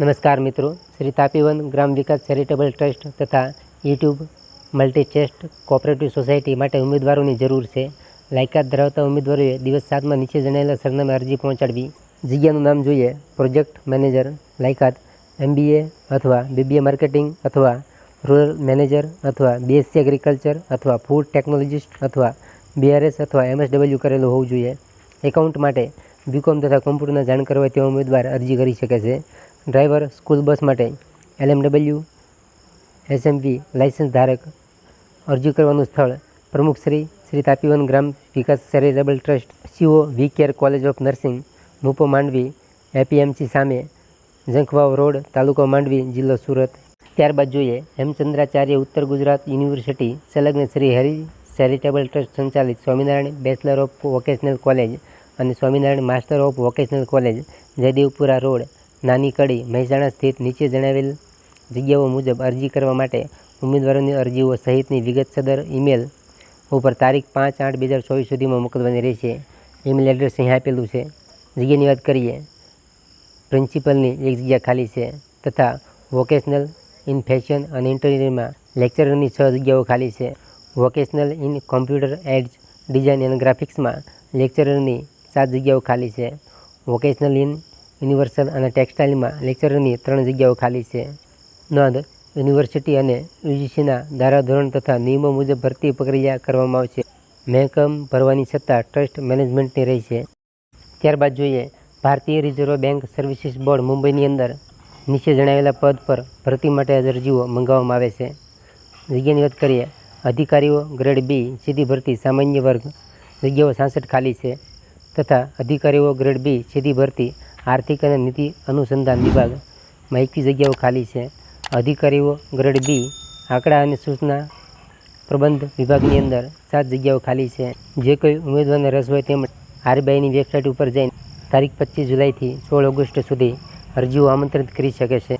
નમસ્કાર મિત્રો, શ્રી તાપીવન ગ્રામ વિકાસ charitable trust તથા YouTube multi chest cooperative society માટે ઉમેદવારોની જરૂર છે. લાયકાત ધરાવતા ઉમેદવારોએ દિવસ સાતમાં નીચે જણાવેલા સરનામે અરજી પહોંચાડવી. જગ્યાનું નામ જોઈએ, પ્રોજેક્ટ મેનેજર, લાયકાત, એમબીએ અથવા બીબીએ માર્કેટિંગ અથવા રૂરલ મેનેજર અથવા બીએસસી એગ્રીકલ્ચર અથવા ફૂડ ટેકનોલોજીસ્ટ અથવા બીઆરએસ અથવા એમએસડબલ્યુ કરેલું હોવું જોઈએ. એકાઉન્ટ માટે બીકોમ તથા કોમ્પ્યુટરના જાણકાર હોય તેવા ઉમેદવાર અરજી કરી શકે છે. ડ્રાઈવર, સ્કૂલ બસ માટે એલએમડબલ્યુ, એસએમવી લાઇસન્સ ધારક, અરજી કરવાનું સ્થળ, પ્રમુખ શ્રી શ્રી તાપીવન ગ્રામ વિકાસ charitable trust, CO V care college of nursing, મુપો Mandvi, APMC સામે, ઝંખવાવ રોડ, તાલુકો માંડવી, જિલ્લો સુરત. ત્યારબાદ જોઈએ હેમચંદ્રાચાર્ય ઉત્તર ગુજરાત યુનિવર્સિટી, સંલગ્ન શ્રી હરિ ચેરિટેબલ ટ્રસ્ટ સંચાલિત Swaminarayan bachelor of vocational college અને Swaminarayan master of vocational college, Jaydevpura road. Nani Kadi Mehsana સ્થિત નીચે જણાવેલ જગ્યાઓ મુજબ અરજી કરવા માટે ઉમેદવારોની અરજીઓ સહિતની વિગત સદર ઈમેલ ઉપર તારીખ પાંચ આઠ બે હજાર ચોવીસ સુધીમાં મોકલવાની રહેશે. ઈમેલ એડ્રેસ અહીં આપેલું છે. જગ્યાની વાત કરીએ. પ્રિન્સિપલની એક જગ્યા ખાલી છે તથા વોકેશનલ ઇન ફેશન અને ઇન્ટરિયરમાં લેક્ચરની છ જગ્યાઓ ખાલી છે. Vocational in computer aids design and ગ્રાફિક્સમાં લેક્ચરની સાત જગ્યાઓ ખાલી છે. વોકેશનલ ઇન યુનિવર્સલ અને ટેક્સટાઇલમાં લેક્ચરની ત્રણ જગ્યાઓ ખાલી છે. નોંધ, યુનિવર્સિટી અને યુજીસીના ધારાધોરણ તથા નિયમો મુજબ ભરતી પ્રક્રિયા કરવામાં આવશે. મહેકમ ભરવાની સત્તા ટ્રસ્ટ મેનેજમેન્ટની રહી છે. ત્યારબાદ જોઈએ, ભારતીય રિઝર્વ બેંક સર્વિસીસ બોર્ડ મુંબઈની અંદર નીચે જણાવેલા પદ પર ભરતી માટે અરજીઓ મંગાવવામાં આવે છે. જગ્યાની વાત કરીએ, અધિકારીઓ ગ્રેડ બી સીધી ભરતી સામાન્ય વર્ગ જગ્યાઓ સાસઠ ખાલી છે તથા અધિકારીઓ ગ્રેડ બી સીધી ભરતી આર્થિક અને નીતિ અનુસંધાન વિભાગ માહિતી જગ્યાઓ ખાલી છે. અધિકારીઓ ગ્રેડ બી, આંકડા અને સૂચના પ્રબંધ વિભાગની અંદર સાત જગ્યાઓ ખાલી છે. જે કોઈ ઉમેદવારને રસ હોય તેમજ આરબીઆઈની વેબસાઇટ ઉપર જઈને તારીખ પચીસ જુલાઈથી સોળ ઓગસ્ટ સુધી અરજીઓ આમંત્રિત કરી શકે છે.